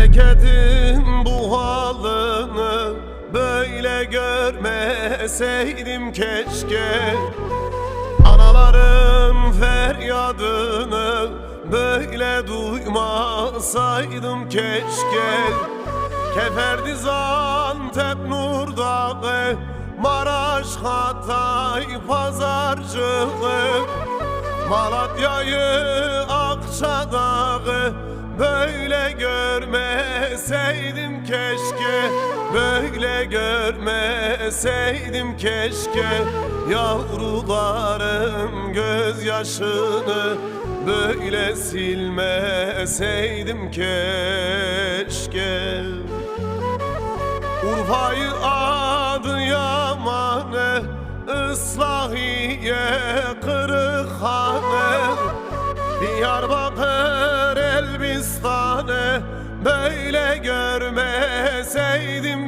Memleketin bu halını böyle görmeseydim keşke. Anaların feryadını böyle duymasaydım keşke. Keferdi Zantep Nur Dağı Maraş Hatay Pazarcığı. Malatya'yı Akçadağı Böyle görmeseydim keşke. Böyle görmeseydim keşke. Yavrularım gözyaşını Böyle silmeseydim keşke. Urfa'yı Adıyaman'ı Diyarbakır Elbistan'ı Böyle görmeseydim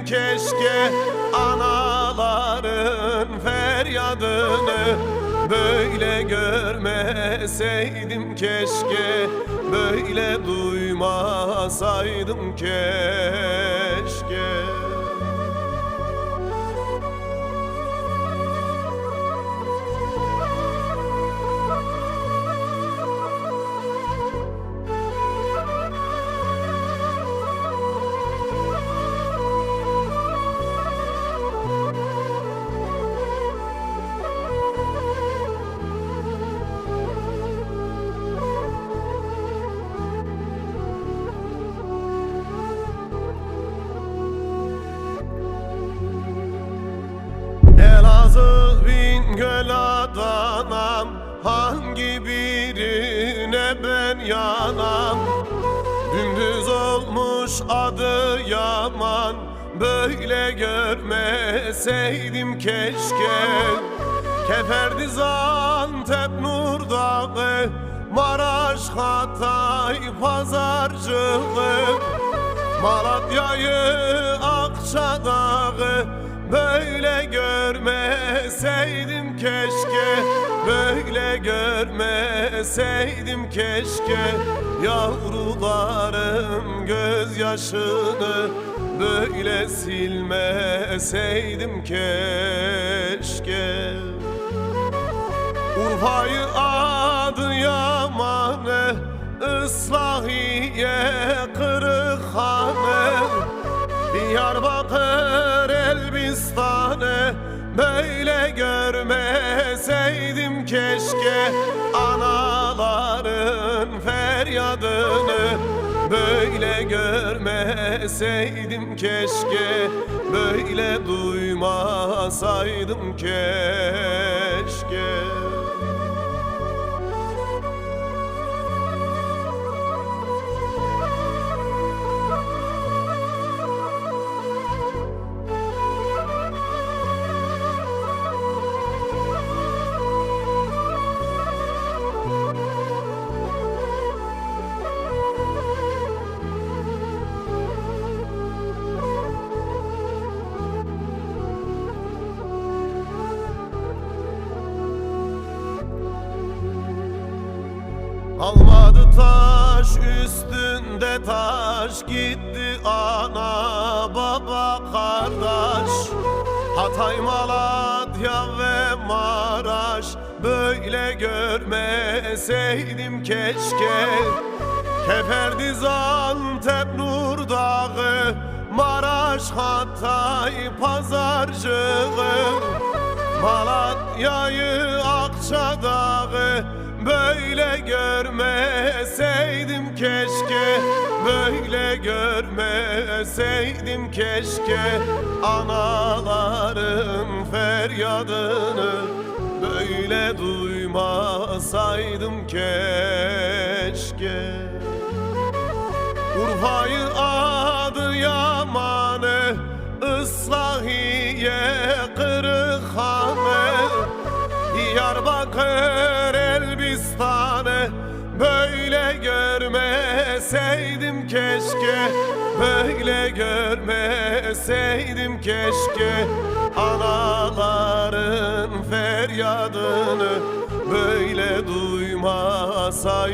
keşke. Anaların feryadını Böyle görmeseydim keşke. Böyle duymasaydım keşke yanam Dümdüz olmuş adı yaman. Böyle görmeseydim keşke. Keferdi Zantep Nur Dağı Maraş Hatay Pazarcığı. Malatya'yı Akçadağı Böyle görmeseydim keşke Böyle görmeseydim keşke Yavrularım gözyaşını Böyle silmeseydim keşke Urfa'yı Adıyaman'ı Islahiye Kırıkhane Diyarbakır keşke Anaların feryadını Böyle görmeseydim. Keşke Böyle duymasaydım. Keşke Almadı taş üstünde taş. Gitti ana baba kardeş. Hatay Malatya ve Maraş. Böyle görmeseydim keşke. Keferdi Zantep Nur Dağı. Maraş Hatay Pazarcığı Malatya'yı Akçadağı Böyle görmeseydim keşke. Böyle görmeseydim keşke. Anaların feryadını Böyle duymasaydım keşke. Urfa'yı Adıyaman'ı Islahiye Kırıkhane Diyarbakır keşke Böyle görmeseydim keşke. Anaların feryadını Böyle duymasaydım